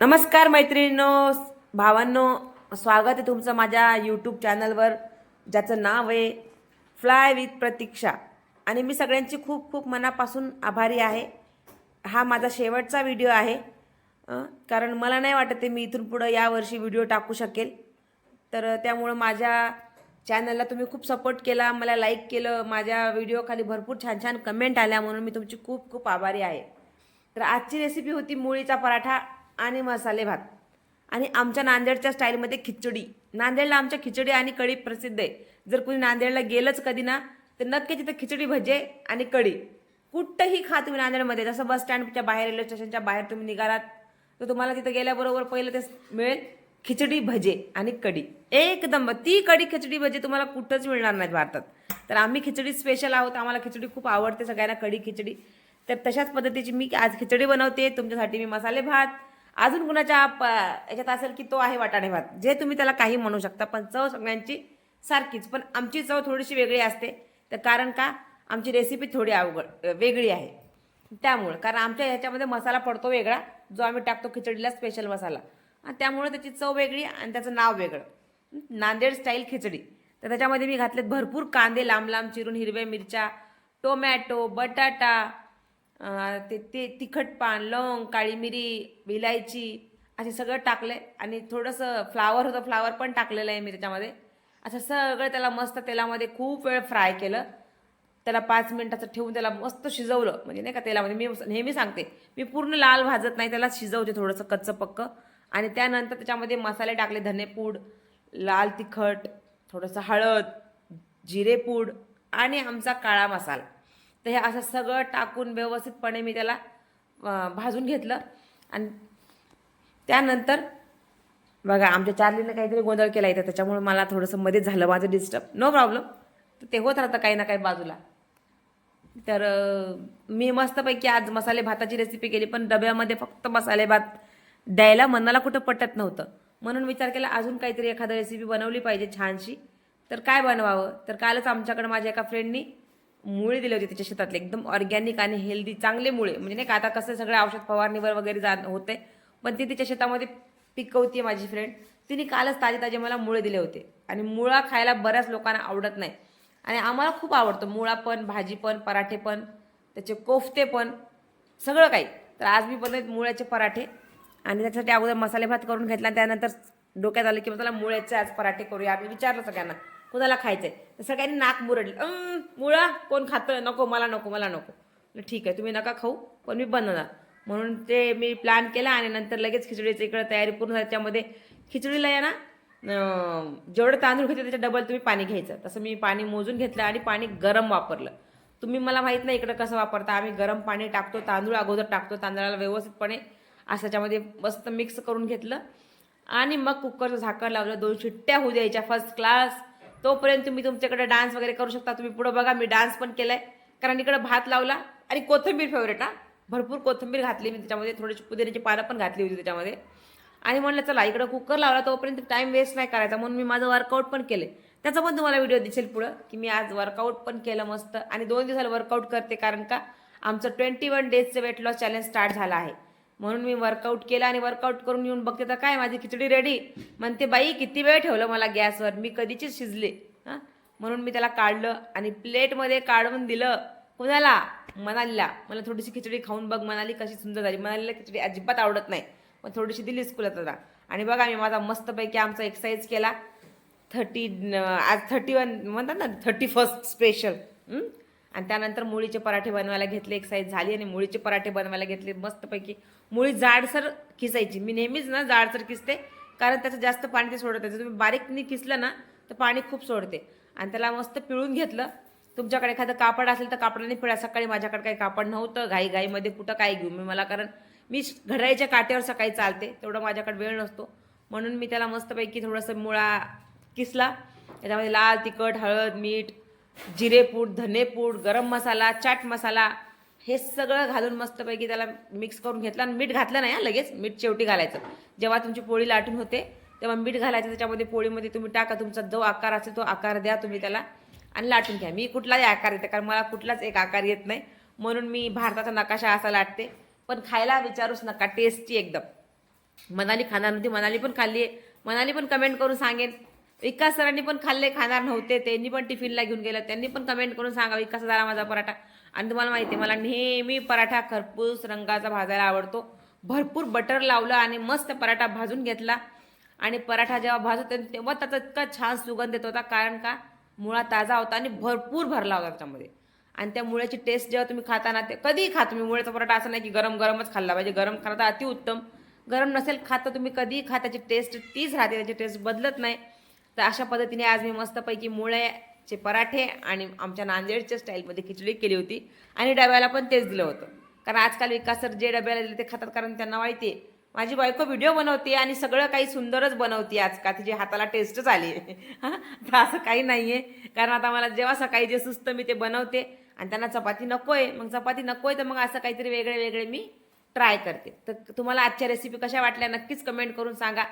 नमस्कार मैत्रिणींनो भावांनो स्वागत आहे तुमचं माझ्या यूट्यूब चॅनलवर ज्याचं नाव आहे फ्लाय विथ प्रतीक्षा आणि मी सगळ्यांची खूप खूप मनापासून आभारी आहे. हा माझा शेवटचा व्हिडिओ आहे. कारण मला नाही वाटत आहे मी इथून पुढं यावर्षी व्हिडिओ टाकू शकेल. तर त्यामुळं माझ्या चॅनलला तुम्ही खूप सपोर्ट केला मला लाईक केलं माझ्या व्हिडिओखाली भरपूर छान छान कमेंट आल्या म्हणून मी तुमची खूप खूप आभारी आहे. तर आजची रेसिपी होती मुळीचा पराठा. आणि मसाले भात. आणि आमच्या नांदेडच्या स्टाईलमध्ये खिचडी. नांदेडला आमच्या खिचडी आणि कढी प्रसिद्ध आहे. जर कुणी नांदेडला गेलंच कधी ना तर नक्की तिथं खिचडी भजे आणि कढी. कुठंही खा तुम्ही नांदेडमध्ये. जसं बस स्टँडच्या बाहेर रेल्वे स्टेशनच्या बाहेर तुम्ही निघालात तर तुम्हाला तिथं गेल्याबरोबर पहिलं ते मिळेल खिचडी भजे आणि कढी. एकदम. ती कढी खिचडी भजे तुम्हाला कुठंच मिळणार नाहीत भारतात. तर आम्ही खिचडी स्पेशल आहोत. आम्हाला खिचडी खूप आवडते. सगळ्यांना कढी खिचडी. तर तशाच पद्धतीची मी आज खिचडी बनवते. तुमच्यासाठी मी मसाले भात अजून कुणाच्या प याच्यात असेल की तो आहे वाटाणे भात. जे तुम्ही त्याला काही म्हणू शकता पण चव सगळ्यांची सारखीच. पण आमची चव थोडीशी वेगळी असते. तर कारण का आमची रेसिपी थोडी अवघड वेगळी आहे. त्यामुळं कारण आमच्या ह्याच्यामध्ये मसाला पडतो वेगळा जो आम्ही टाकतो खिचडीला स्पेशल मसाला. आणि त्यामुळे त्याची चव वेगळी आणि त्याचं नाव वेगळं. नांदेड स्टाईल खिचडी. तर त्याच्यामध्ये मी घातलेत भरपूर कांदे लांब लांब चिरून हिरव्या मिरच्या टोमॅटो बटाटा ते ते तिखट पान लवंग काळी मिरी विलायची असे सगळं टाकले आणि थोडंसं फ्लावर होतं फ्लावर पण टाकलेलं आहे मी त्याच्यामध्ये. असं सगळं त्याला मस्त तेलामध्ये खूप वेळ फ्राय केलं. त्याला पाच मिनिटाचं ठेवून त्याला मस्त शिजवलं. म्हणजे नाही का तेलामध्ये मी नेहमी सांगते मी पूर्ण लाल भाजत नाही त्याला शिजवते थोडंसं कच्चं पक्क. आणि त्यानंतर त्याच्यामध्ये मसाले टाकले धनेपूड लाल तिखट थोडंसं हळद जिरेपूड आणि आमचा काळा मसाला. तर हे असं सगळं टाकून व्यवस्थितपणे मी त्याला भाजून घेतलं. आणि त्यानंतर बघा आमच्या चार्लीनं काहीतरी गोंधळ केला इथं त्याच्यामुळे मला थोडंसं मध्येच झालं माझं डिस्टर्ब नो प्रॉब्लेम तर ते होत राहतं काही ना काही बाजूला. तर मी मस्तपैकी आज मसाले भाताची रेसिपी केली पण डब्यामध्ये फक्त मसाले भात द्यायला मनाला कुठं पटत नव्हतं. म्हणून विचार केला अजून काहीतरी एखादं रेसिपी बनवली पाहिजे छानशी. तर काय बनवावं? तर कालच आमच्याकडे माझ्या एका फ्रेंडनी मुळे दिले होते त्याच्या शेतातले. एकदम ऑर्गॅनिक आणि हेल्दी चांगले मुळे. म्हणजे नाही का आता कसं सगळं औषध फवारणीवर वगैरे जा होते पण ती तिच्या शेतामध्ये पिकवते माझी फ्रेंड तिने कालच ताजे ताजे मला मुळे दिले होते. आणि मुळा खायला बऱ्याच लोकांना आवडत नाही. आणि आम्हाला खूप आवडतं. मुळा पण भाजी पण पराठे पण त्याचे कोफ्ते पण सगळं काही. तर आज मी बनवत मुळ्याचे पराठे. आणि त्याच्यासाठी अगोदर मसाले भात करून घेतला आणि त्यानंतर डोक्यात आलं की मला मुळ्याचे आज पराठे करूया. आम्ही विचारलं सगळ्यांना. कुणाला खायचंय? तर सगळ्यांनी नाक मुरडलं. "अं, मुळा कोण खातं नको मला नको मला नको. ठीक आहे तुम्ही नका खाऊ पण मी बनवणार. म्हणून ते मी प्लॅन केला आणि नंतर लगेच खिचडीचं इकडं तयारी पूर्ण त्याच्यामध्ये खिचडीला या ना जेवढं तांदूळ घेते त्याच्या डबल तुम्ही पाणी घ्यायचं. तसं मी पाणी मोजून घेतलं आणि पाणी गरम वापरलं. तुम्ही मला माहीत नाही इकडं कसं वापरता. आम्ही गरम पाणी टाकतो तांदूळ अगोदर टाकतो तांदळाला व्यवस्थितपणे असं त्याच्यामध्ये मस्त मिक्स करून घेतलं. आणि मग कुकरचं झाकण लावलं. दोन शिट्ट्या होऊ द्यायच्या. फर्स्ट क्लास तोपर्यंत तुम्ही तुमच्याकडे डान्स वगैरे करू शकता. तुम्ही पुढं बघा मी डान्स पण केलाय. कारण इकडे भात लावला आणि कोथिंबीर फेवरेट हा. भरपूर कोथिंबीर घातली मी त्याच्यामध्ये. थोडीशी पुदिन्याची पानं पण घातली होती त्याच्यामध्ये. आणि म्हणलं चला इकडं कुकर लावला तोपर्यंत टाइम वेस्ट नाही करायचा. म्हणून मी माझं वर्कआउट पण केले त्याचा पण तुम्हाला व्हिडिओ दिसेल पुढं की मी आज वर्कआउट पण केलं मस्त. आणि दोन दिवसाला वर्कआउट करते कारण का? आमचं ट्वेंटी वन डेजचं वेट लॉस चॅलेंज स्टार्ट झालं आहे. म्हणून मी वर्कआउट केला आणि वर्कआउट करून येऊन बघते तर काय माझी खिचडी रेडी म्हणते बाई किती वेळ ठेवलं मला गॅसवर? मी कधीचीच शिजले. हां? म्हणून मी त्याला काढलं आणि प्लेटमध्ये काढून दिलं. कुणाला? मनालीला. मला थोडीशी खिचडी खाऊन बघ मनाली कशी सुंदर झाली. मनालीला खिचडी अजिबात आवडत नाही. पण थोडीशी दिली स्कूलात आता. आणि बघा मी माझा मस्तपैकी आमचा एक्सरसाइज केला. थर्टी आज थर्टी वन म्हणतात ना थर्टी फर्स्ट स्पेशल आणि त्यानंतर मुळीचे पराठे बनवायला घेतले एक साईज झाली आणि मुळीचे पराठे बनवायला घेतले मस्तपैकी. मुळी जाडसर किसायची मी नेहमीच ना जाडसर किसते कारण त्याचं जास्त पाणी ते सोडत जर तुम्ही बारीकनी किसलं ना तर पाणी खूप सोडते. आणि त्याला मस्त पिळून घेतलं. तुमच्याकडे एखादं कापड असेल तर कापडाने पिळा. सकाळी माझ्याकडे काही कापड नव्हतं घाई घाईमध्ये कुठं काय घेऊ? मी मला कारण मी घड्याळीच्या काट्यावर सकाळी चालते तेवढं माझ्याकडे वेळ नसतो. म्हणून मी त्याला मस्तपैकी थोडंसं मुळा किसला त्याच्यामध्ये लाल तिखट हळद मीठ जिरेपूड धनेपूड गरम मसाला चाट मसाला हे सगळं घालून मस्तपैकी त्याला मिक्स करून घेतलं आणि मीठ घातलं नाही हा लगेच मीठ शेवटी घालायचं. जेव्हा तुमची पोळी लाटून होते तेव्हा मीठ घालायचं त्याच्यामध्ये पोळीमध्ये तुम्ही टाका तुमचा जो आकार असेल तो आकार द्या तुम्ही त्याला आणि लाटून घ्या. मी कुठलाही आकार येते कारण मला कुठलाच एक आकार येत नाही. म्हणून मी भारताचा नकाशा असा लाटते. पण खायला विचारूच नका टेस्टी एकदम. मनाली खाणार नव्हती मनाली पण खाल्ली आहे मनाली पण कमेंट करून सांगेन. विकास सरांनी पण खाल्ले खाणार नव्हते. त्यांनी पण टिफिनला घेऊन गेलं. त्यांनी पण कमेंट करून सांगा विकास झाला माझा पराठा. आणि तुम्हाला माहिती आहे मला नेहमी पराठा खरपूस रंगाचा भाजायला आवडतो. भरपूर बटर लावलं आणि मस्त पराठा भाजून घेतला. आणि पराठा जेव्हा भाजत तेव्हा त्याचा इतका छान सुगंध येत होता. कारण का? मुळा ताजा होता आणि भरपूर भरला होता त्याच्यामध्ये. आणि त्या मुळ्याची टेस्ट जेव्हा तुम्ही खाताना ते कधीही खा तुम्ही. मुळ्याचा पराठा असं नाही की गरम गरमच खाल्ला पाहिजे. गरम खाणं तर अतिउत्तम. गरम नसेल खात तर तुम्ही कधीही खा. त्याची टेस्ट तीच राहते. त्याची टेस्ट बदलत नाही. तर अशा पद्धतीने आज मी मस्तपैकी मुळ्याचे पराठे आणि आमच्या नांदेडच्या स्टाईलमध्ये खिचडी केली होती. आणि डब्याला पण तेच दिलं होतं. कारण आजकाल विकास सर जे डब्याला दिले ते खातात कारण त्यांना माहिती आहे. माझी बायको व्हिडिओ बनवते आणि सगळं काही सुंदरच बनवते आजकाल तिची हाताला टेस्टच आली. हां? तर असं काही नाही आहे कारण आता मला जेव्हा सकाळी जे सुस्त मी ते बनवते आणि त्यांना चपाती नको आहे मग चपाती नको आहे तर मग असं काहीतरी वेगळे वेगळे मी ट्राय करते. तर तुम्हाला आजच्या रेसिपी कशा वाटल्या नक्कीच कमेंट करून सांगा.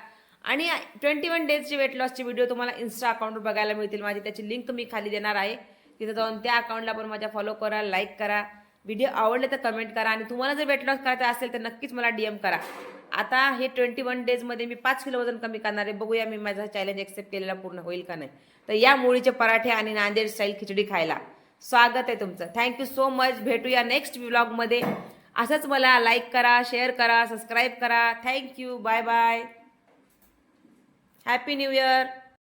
आणि ट्वेंटी वन डेजचे वेट लॉसचे व्हिडिओ तुम्हाला इन्स्टा अकाउंटवर बघायला मिळतील. माझी त्याची लिंक मी खाली देणार आहे. तिथे जाऊन त्या अकाउंटला पण माझ्या फॉलो करा लाईक करा. व्हिडिओ आवडले तर कमेंट करा. आणि तुम्हाला जर वेट लॉस करायचा असेल तर नक्कीच मला डी एम करा. आता हे ट्वेंटी वन डेजमध्ये मी पाच किलो वजन कमी करणार आहे. बघूया मी माझा चॅलेंज एक्सेप्ट केलेला पूर्ण होईल का नाही. तर या मुळीचे पराठे आणि नांदेड स्टाईल खिचडी खायला. स्वागत आहे तुमचं. थँक्यू सो मच भेटूया नेक्स्ट व्लॉगमध्ये असंच मला लाईक करा शेअर करा सबस्क्राईब करा. Thank you bye bye Happy New Year!